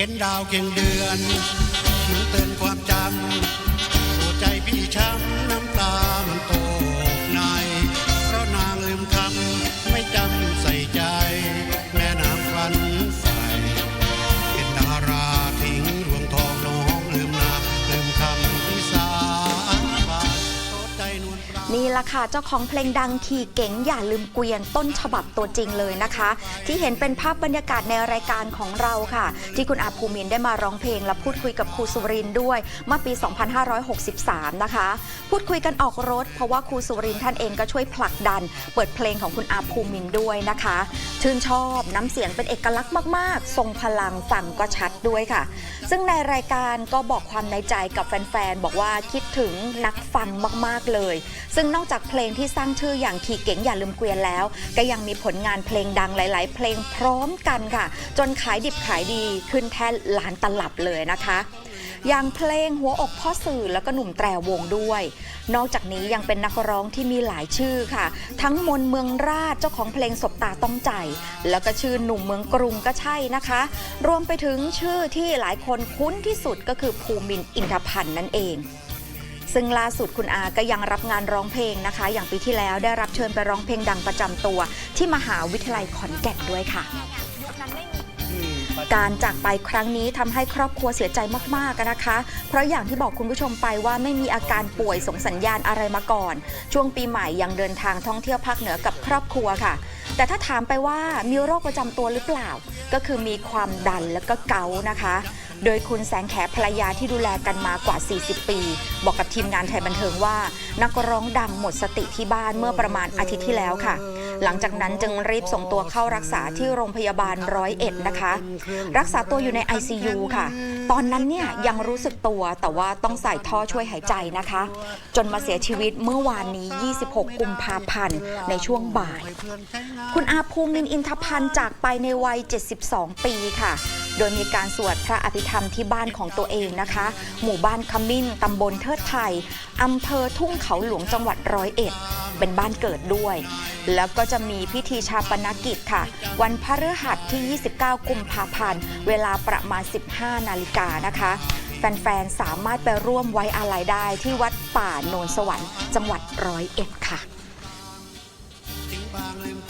เห็นดาวเคียงเดือนมันเตือน ละค่ะเจ้าของเพลงดังขี่เก๋งอย่าลืมเกวียนต้นฉบับตัวจริงเลยนะคะ ที่เห็นเป็นภาพบรรยากาศในรายการของเราค่ะ ที่คุณอาภูมินได้มาร้องเพลง และพูดคุยกับครูสุรินด้วยเมื่อปี 2563 นะคะ พูดคุยกันออกรถ เพราะว่าครูสุรินท่านเองก็ช่วยผลักดัน เปิดเพลงของคุณอาภูมินด้วยนะคะ ชื่นชอบน้ำเสียงเป็นเอกลักษณ์มาก ๆ ทรงพลังฟังก็ชัดด้วยค่ะ ซึ่งในรายการก็บอกความในใจกับแฟนๆบอกว่าคิดถึงนักฟังมาก ๆเลย ซึ่งนอกจากเพลงที่สร้างชื่ออย่างขี่เก๋งอย่าลืมเกวียนแล้ว ก็ยังมีผลงานเพลงดังหลาย ๆ เพลงพร้อมกันค่ะ จนขายดิบขายดีขึ้นแท่นล้านตลับเลยนะคะอย่างเพลงหัวอกพ่อสื่อแล้วก็หนุ่มแตรวงด้วย นอกจากนี้ยังเป็นนักร้องที่มีหลายชื่อค่ะ ทั้งมนเมืองราชเจ้าของเพลงสบตาต้องใจ แล้วก็ชื่อหนุ่มเมืองกรุงก็ใช่นะคะ รวมไปถึงชื่อที่หลายคนคุ้นที่สุดก็คือภูมินอินทพันธ์นั่นเอง ซึ่งล่าสุดคุณอาก็ยังรับงานร้องเพลงนะคะ อย่างปีที่แล้วได้รับเชิญไปร้องเพลงดังประจำตัว ที่มหาวิทยาลัยขอนแก่นด้วยค่ะ การจากไปครั้งนี้ทำให้ครอบครัวเสียใจมากๆอะนะคะ เพราะอย่างที่บอกคุณผู้ชมไปว่าไม่มีอาการป่วยส่งสัญญาณอะไรมาก่อน ช่วงปีใหม่ยังเดินทางท่องเที่ยวภาคเหนือกับครอบครัวค่ะ แต่ถ้าถามไปว่ามีโรคประจำตัวหรือเปล่า ก็คือมีความดันแล้วก็เกาต์นะคะ โดยคุณแสงแขภรรยาที่ดูแลกันมากว่า 40 ปี บอกกับทีมงานไทยบันเทิงว่า นักร้องดังหมดสติที่บ้านเมื่อประมาณอาทิตย์ที่แล้วค่ะ หลังจากนั้นจึงรีบส่งตัวเข้ารักษาที่โรงพยาบาลร้อยเอ็ดนะคะ รักษาตัวอยู่ใน ICU ค่ะ ตอนนั้นเนี่ยยังรู้สึกตัวแต่ว่าต้องใส่ท่อช่วยหายใจนะคะ จนมาเสียชีวิตเมื่อวานนี้ 26 กุมภาพันธ์ในช่วงบ่าย คุณอาภูมินอินทพันธ์จากไปในวัย 72 ปีค่ะ โดยมีการสวดพระอภิธรรมที่บ้านของตัวเองนะคะ หมู่บ้านขมิ้นตำบลเทิดไทยอำเภอทุ่งเขาหลวงจังหวัดร้อยเอ็ด เป็นบ้านเกิดด้วย แล้วก็จะมีพิธีชาปนกิจค่ะ วันพฤหัสที่ 29 กุมภาพันธ์ เวลาประมาณ 15 นาฬิกานะคะแฟนๆ สามารถไปร่วมไว้อาลัยได้ที่วัดป่าโนนสวรรค์จังหวัดร้อยเอ็ดค่ะ